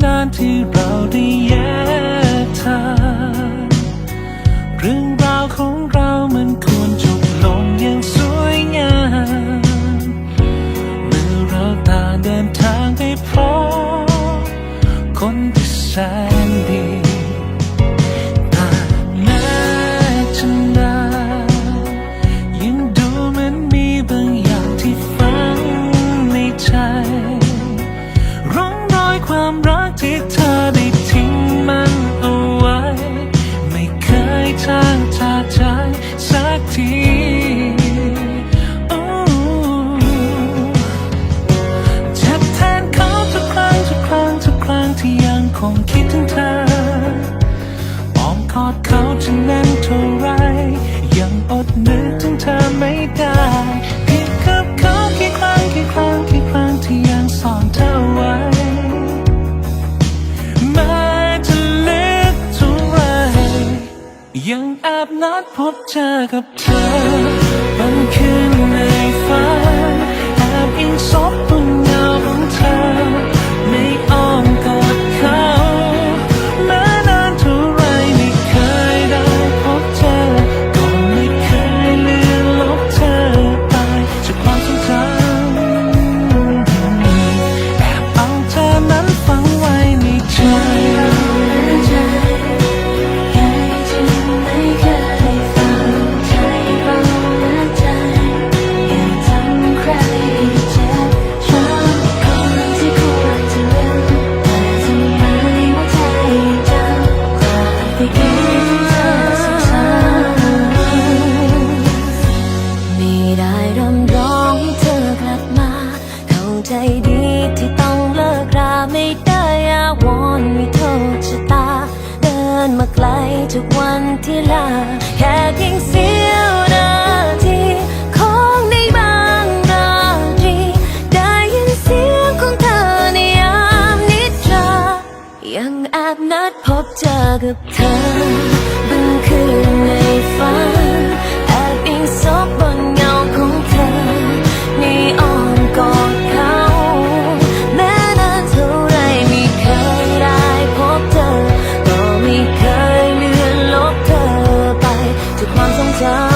นนานที่เราได้แยกทางเรื่องราวของเรามันควรจบลงอย่างสวยงามเมื่อเราต่างเดินทางไปพบคนที่แสน เขาจะแน่นเท่าไร ยังอดนึกถึงเธอไม่ได้ผิดกับเขากี่ครั้งกี่ครั้งกี่ครั้งที่ยังซ่อนเธอไว้แม้จะลึกเท่าไร ยังแอบนัดพบเจอกับเธอบางคืนในฝันแอบอิงซบ นมาไกลจากวันที่ลา แค่เพียงเสี้ยวนาทีของในบางราตรีได้ยินเสียงของเธอในยามนิทรายังแอบนัดพบเจอกับเธอ 放纵着